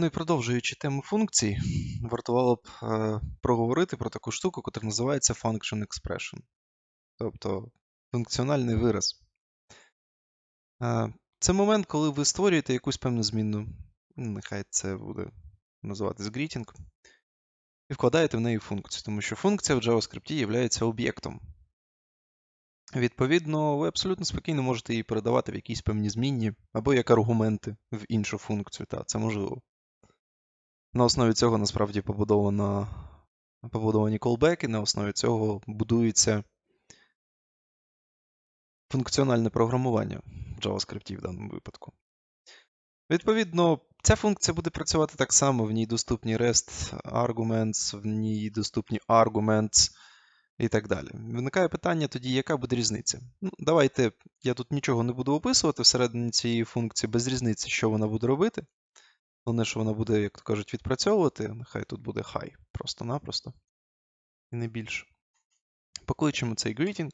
Ну і продовжуючи тему функцій, вартувало б е, проговорити про таку штуку, яка називається function expression, тобто функціональний вираз. Е, це момент, коли ви створюєте якусь певну змінну, нехай це буде називатись greeting, і вкладаєте в неї функцію, тому що функція в JavaScript є об'єктом. Відповідно, ви абсолютно спокійно можете її передавати в якісь певні змінні або як аргументи в іншу функцію. Та, це можливо. На основі цього насправді побудовано, побудовані колбеки, на основі цього будується функціональне програмування в JavaScript в даному випадку. Відповідно, ця функція буде працювати так само, в ній доступні REST arguments, в ній доступні arguments і так далі. Виникає питання тоді, яка буде різниця? Ну, Давайте я тут нічого не буду описувати всередині цієї функції, без різниці, що вона буде робити. Головне, що вона буде, як то кажуть, відпрацьовувати. Нехай тут буде хай просто-напросто. І не більше. Покличемо цей greeting.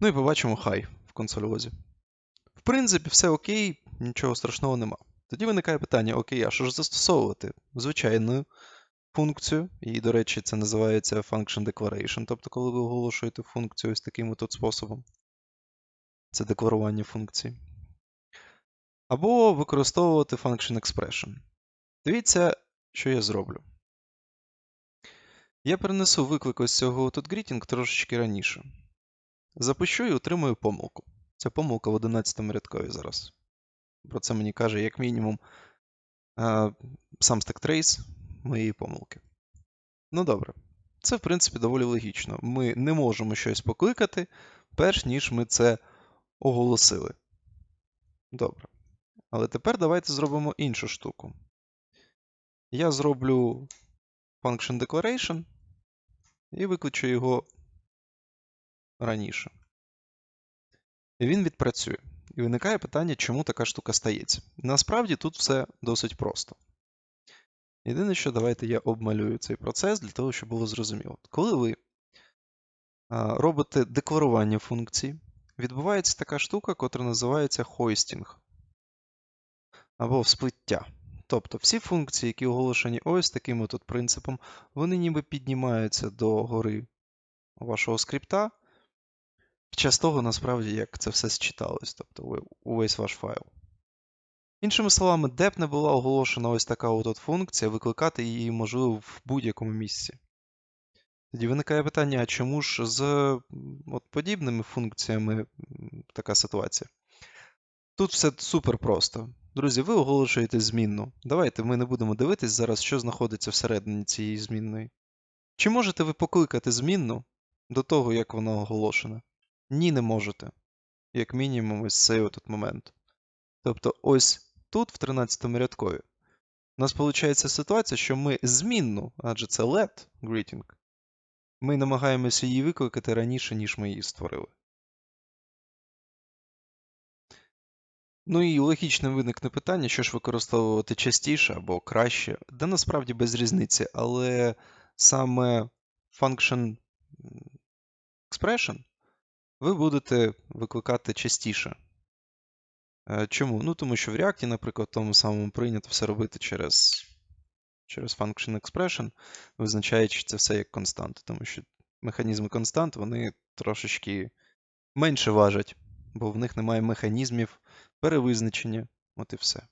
Ну і побачимо хай в консольозі. В принципі, все окей, нічого страшного нема. Тоді виникає питання: окей, а що ж застосовувати? Звичайну функцію, і, до речі, це називається function declaration, тобто, коли ви оголошуєте функцію ось таким от способом. Це декларування функції. Або використовувати function expression. Дивіться, що я зроблю. Я перенесу виклик ось цього тут greeting трошечки раніше. Запущу і отримую помилку. Це помилка в 11 рядкові зараз. Про це мені каже, як мінімум, сам stack trace моєї помилки. Ну добре. Це, в принципі, доволі логічно. Ми не можемо щось покликати, перш ніж ми це оголосили. Добре. Але тепер давайте зробимо іншу штуку. Я зроблю function declaration і виключу його раніше. І він відпрацює. І виникає питання, чому така штука стається. Насправді тут все досить просто. Єдине, що давайте я обмалюю цей процес для того, щоб було зрозуміло. Коли ви робите декларування функції, відбувається така штука, котра називається хойстінг або всплиття. Тобто всі функції, які оголошені ось таким тут принципом, вони ніби піднімаються до гори вашого скрипта під час того, насправді, як це все считалось, тобто увесь ваш файл. Іншими словами, де б не була оголошена ось така от функція, викликати її можливо в будь-якому місці. Тоді виникає питання, а чому ж з от подібними функціями така ситуація? Тут все супер просто. Друзі, ви оголошуєте змінну. Давайте ми не будемо дивитись зараз, що знаходиться всередині цієї змінної. Чи можете ви покликати змінну до того, як вона оголошена? Ні, не можете. Як мінімум, ось цей от момент. Тобто, ось тут, в 13 му рядкові, у нас виходить ситуація, що ми змінну, адже це let greeting, ми намагаємося її викликати раніше, ніж ми її створили. Ну і логічно виникне питання, що ж використовувати частіше або краще, де насправді без різниці, але саме function expression ви будете викликати частіше. Е, чому? Ну, тому що в React, наприклад, в тому самому прийнято все робити через через function expression, визначаючи це все як константи, тому що механізми констант вони трошечки менше важать, бо в них немає механізмів перевизначення. От і все.